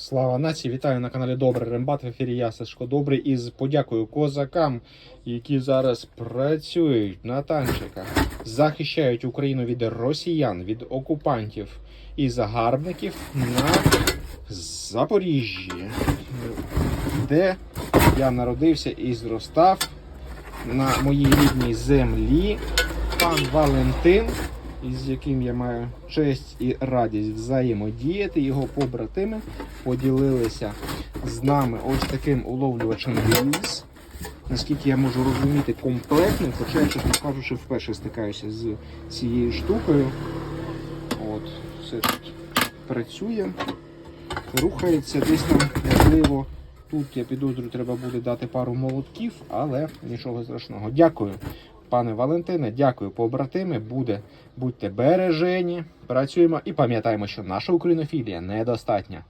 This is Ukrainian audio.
Слава нації! Вітаю на каналі Добрий Рембат. В ефірі я Сашко Добрий із подякою козакам, які зараз працюють на танчиках, захищають Україну від росіян, від окупантів і загарбників на Запоріжжі, де я народився і зростав на моїй рідній землі. Пан Валентин, із яким я маю честь і радість взаємодіяти, його побратими поділилися з нами ось таким уловлювачем ліс. Наскільки я можу розуміти, комплектним, хоча я, чесно кажучи, вперше стикаюся з цією штукою. От, все тут працює, рухається десь там, можливо. Тут я підозрюю, треба буде дати пару молотків, але нічого страшного. Дякую, пане Валентине, дякую, побратими. Буде, будьте бережені, працюємо і пам'ятаємо, що наша українофілія недостатня.